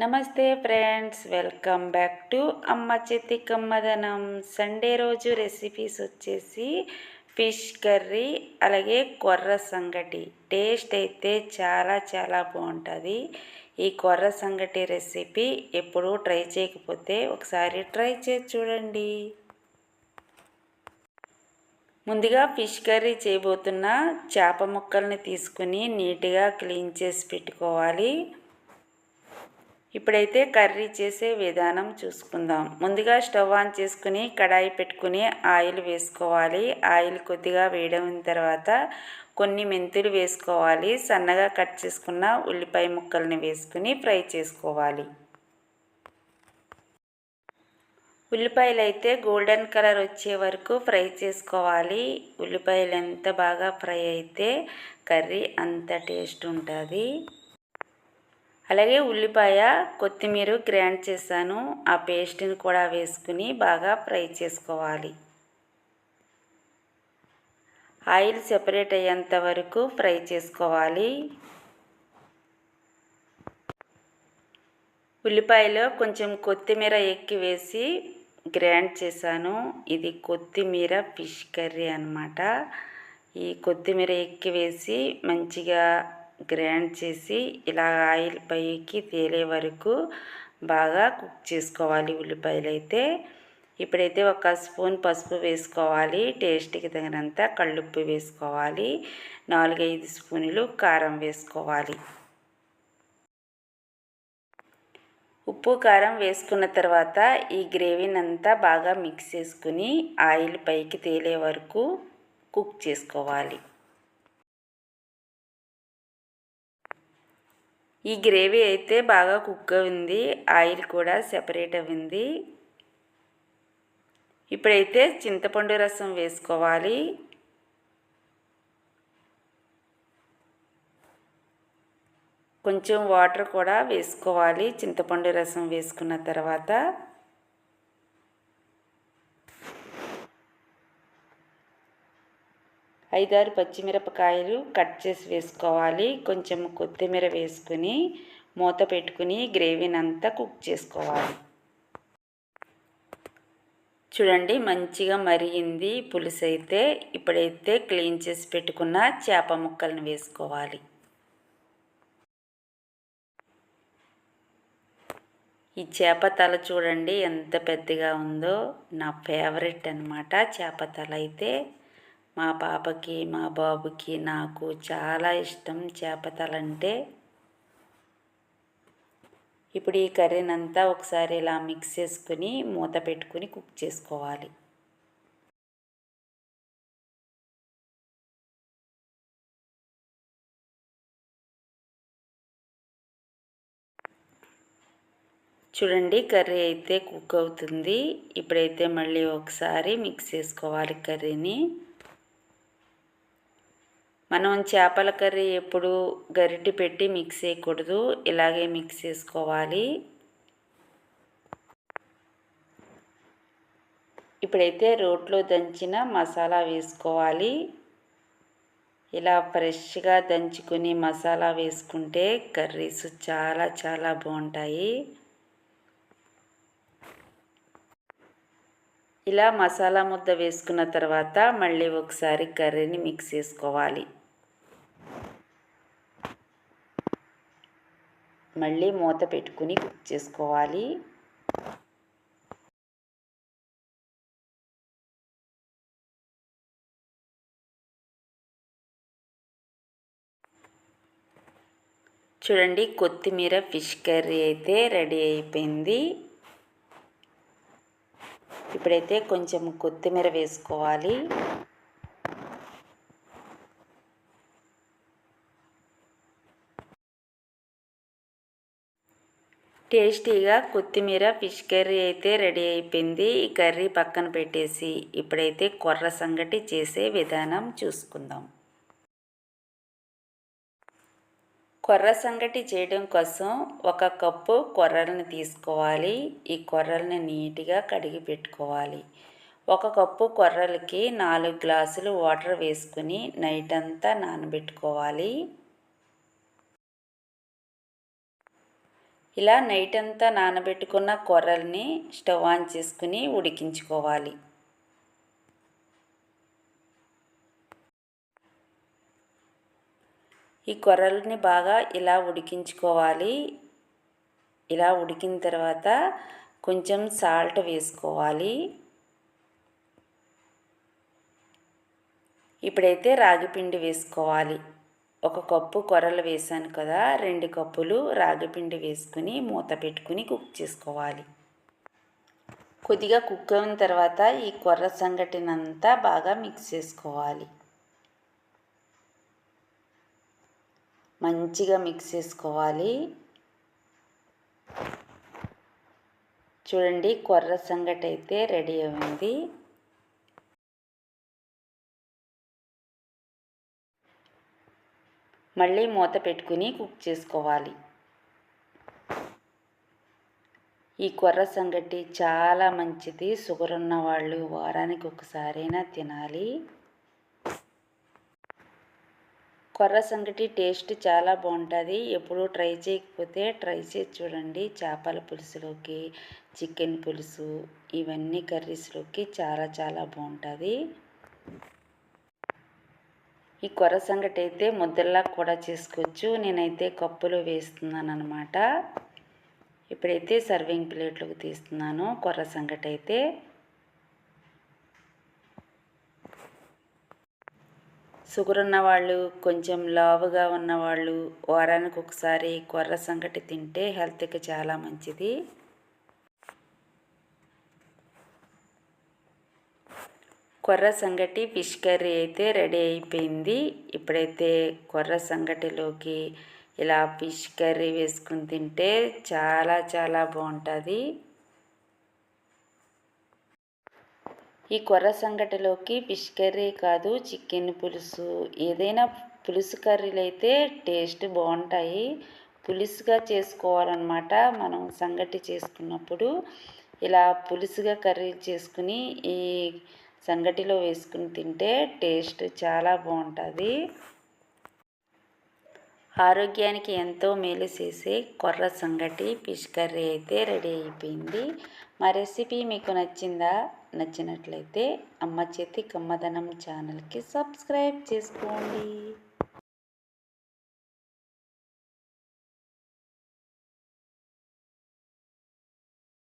నమస్తే friends welcome back to అమ్మ చేతి కమ్మదనం. సండే రోజు రెసిపీస్ వచ్చేసి ఫిష్ కర్రీ అలాగే కొర్ర సంగటి. టేస్ట్ అయితే చాలా చాలా బాగుంటుంది. ఈ కొర్ర సంగటి రెసిపీ ఎప్పుడూ ట్రై చేయకపోతే ఒకసారి ట్రై చేసి చూడండి. ముందుగా ఫిష్ కర్రీ చేయబోతున్న చేప ముక్కల్ని తీసుకుని నీట్గా క్లీన్ చేసి పెట్టుకోవాలి. ఇప్పుడైతే కర్రీ చేసే విధానం చూసుకుందాం. ముందుగా స్టవ్ ఆన్ చేసుకుని కడాయి పెట్టుకుని ఆయిల్ వేసుకోవాలి. ఆయిల్ కొద్దిగా వేయడం తర్వాత కొన్ని మెంతులు వేసుకోవాలి. సన్నగా కట్ చేసుకున్న ఉల్లిపాయ ముక్కల్ని వేసుకుని ఫ్రై చేసుకోవాలి. ఉల్లిపాయలు అయితే గోల్డెన్ కలర్ వచ్చే వరకు ఫ్రై చేసుకోవాలి. ఉల్లిపాయలు ఎంత బాగా ఫ్రై అయితే కర్రీ అంత టేస్ట్ ఉంటుంది. అలాగే ఉల్లిపాయ కొత్తిమీర గ్రైండ్ చేశాను. ఆ పేస్ట్ని కూడా వేసుకుని బాగా ఫ్రై చేసుకోవాలి. ఆయిల్ సెపరేట్ అయ్యేంత వరకు ఫ్రై చేసుకోవాలి. ఉల్లిపాయలో కొంచెం కొత్తిమీర ఎక్కి వేసి గ్రైండ్ చేశాను. ఇది కొత్తిమీర ఫిష్ కర్రీ అనమాట ఈ కొత్తిమీర ఎక్కి వేసి మంచిగా గ్రైండ్ చేసి ఇలా ఆయిల్ పైకి తేలే వరకు బాగా కుక్ చేసుకోవాలి ఉల్లిపాయలు అయితే ఇప్పుడైతే ఒక స్పూన్ పసుపు వేసుకోవాలి టేస్ట్కి తగినంత కళ్ళుప్పు వేసుకోవాలి నాలుగైదు స్పూన్లు కారం వేసుకోవాలి. ఉప్పు కారం వేసుకున్న తర్వాత ఈ గ్రేవీని అంతా బాగా మిక్స్ చేసుకుని ఆయిల్ పైకి తేలే వరకు కుక్ చేసుకోవాలి. ఈ గ్రేవీ అయితే బాగా కుక్ అయింది ఆయిల్ కూడా సెపరేట్ అయింది ఇప్పుడైతే చింతపండు రసం వేసుకోవాలి. కొంచెం వాటర్ కూడా వేసుకోవాలి చింతపండు రసం వేసుకున్న తర్వాత. ఐదారు పచ్చిమిరపకాయలు కట్ చేసి వేసుకోవాలి. కొంచెం కొత్తిమీర వేసుకుని మూత పెట్టుకుని గ్రేవీని అంతా కుక్ చేసుకోవాలి. చూడండి మంచిగా మరిగింది పులుసు అయితే. ఇప్పుడైతే క్లీన్ చేసి పెట్టుకున్న చేప ముక్కలను వేసుకోవాలి. ఈ చేప తల చూడండి ఎంత పెద్దగా ఉందో. నా ఫేవరెట్ అనమాట చేప తల అయితే. మా పాపకి మా బాబుకి నాకు చాలా ఇష్టం చేపతలంటే. ఇప్పుడు ఈ కర్రీని అంతా ఒకసారి ఇలా మిక్స్ చేసుకుని మూత పెట్టుకుని కుక్ చేసుకోవాలి. చూడండి కర్రీ అయితే కుక్ అవుతుంది. ఇప్పుడైతే మళ్ళీ ఒకసారి మిక్స్ చేసుకోవాలి కర్రీని. మనం చేపల కర్రీ ఎప్పుడు గరిటె పెట్టి మిక్స్ చేయకూడదు. ఇలాగే మిక్స్ చేసుకోవాలి. ఇప్పుడైతే రోట్లో దంచిన మసాలా వేసుకోవాలి. ఇలా ఫ్రెష్గా దంచుకుని మసాలా వేసుకుంటే కర్రీస్ చాలా చాలా బాగుంటాయి. ఇలా మసాలా ముద్ద వేసుకున్న తర్వాత మళ్ళీ ఒకసారి కర్రీని మిక్స్ చేసుకోవాలి. మళ్ళీ మూత పెట్టుకుని కుక్ చేసుకోవాలి. చూడండి కొత్తిమీర ఫిష్ కర్రీ అయితే రెడీ అయిపోయింది. ఇప్పుడైతే కొంచెం కొత్తిమీర వేసుకోవాలి. టేస్టీగా కొత్తిమీర ఫిష్ కర్రీ అయితే రెడీ అయిపోయింది. ఈ కర్రీ పక్కన పెట్టేసి ఇప్పుడైతే కొర్ర సంగటి చేసే విధానం చూసుకుందాం. కొర్ర సంగటి చేయడం కోసం ఒక కప్పు కొర్రలను తీసుకోవాలి. ఈ కొర్రల్ని నీట్గా కడిగి పెట్టుకోవాలి. ఒక కప్పు కొర్రలకి నాలుగు గ్లాసులు వాటర్ వేసుకుని నైట్ అంతా నానబెట్టుకోవాలి. ఇలా నైట్ అంతా నానబెట్టుకున్న కొర్రల్ని స్టవ్ ఆన్ చేసుకుని ఉడికించుకోవాలి. ఈ కొర్రల్ని బాగా ఇలా ఉడికించుకోవాలి. ఇలా ఉడికిన తర్వాత కొంచెం సాల్ట్ వేసుకోవాలి. ఇప్పుడైతే రాగి పిండి వేసుకోవాలి. ఒక కప్పు కొర్రలు వేసాను కదా రెండు కప్పులు రాగిపిండి వేసుకుని మూత పెట్టుకుని కుక్ చేసుకోవాలి. కొద్దిగా కుక్ అయిన తర్వాత ఈ కొర్ర సంగటినంతా బాగా మిక్స్ చేసుకోవాలి. మంచిగా మిక్స్ చేసుకోవాలి. చూడండి కొర్ర సంగటి అయితే రెడీ అయింది. మళ్ళీ మూత పెట్టుకుని కుక్ చేసుకోవాలి. ఈ కొర్ర సంగటి చాలా మంచిది. షుగర్ ఉన్న వాళ్ళు వారానికి ఒకసారైనా తినాలి. కొర్ర సంగటి టేస్ట్ చాలా బాగుంటుంది. ఎప్పుడూ ట్రై చేయకపోతే ట్రై చేసి చూడండి. చేపల పులుసులోకి చికెన్ పులుసు ఇవన్నీ కర్రీస్లోకి చాలా చాలా బాగుంటుంది. ఈ కొర్ర సంగటి అయితే ముద్దల్లా కూడా చేసుకోవచ్చు. నేనైతే కప్పులో వేస్తున్నాను అనమాట ఇప్పుడైతే సర్వింగ్ ప్లేట్లకు తీస్తున్నాను కొర్ర సంగటి అయితే షుగర్ ఉన్నవాళ్ళు కొంచెం లావుగా ఉన్నవాళ్ళు వారానికి ఒకసారి కొర్ర సంగటి తింటే హెల్త్కి చాలా మంచిది. కొర్ర సంగటి ఫిష్ కర్రీ అయితే రెడీ అయిపోయింది. ఇప్పుడైతే కొర్ర సంగటిలోకి ఇలా ఫిష్ కర్రీ వేసుకుని తింటే చాలా చాలా బాగుంటుంది. ఈ కొర్ర సంగటిలోకి ఫిష్ కర్రీ కాదు చికెన్ పులుసు ఏదైనా పులుసు కర్రీలు అయితే టేస్ట్ బాగుంటాయి. పులుసుగా చేసుకోవాలన్నమాట మనం సంగటి చేసుకున్నప్పుడు. ఇలా పులుసుగా కర్రీ చేసుకుని ఈ సంగటిలో వేసుకుని తింటే టేస్ట్ చాలా బాగుంటుంది. ఆరోగ్యానికి ఎంతో మేలు చేసే కొర్ర సంగటి ఫిష్ కర్రీ అయితే రెడీ అయిపోయింది. మా రెసిపీ మీకు నచ్చిందా? నచ్చినట్లయితే అమ్మ చేతి కమ్మదనం ఛానల్కి సబ్స్క్రైబ్ చేసుకోండి.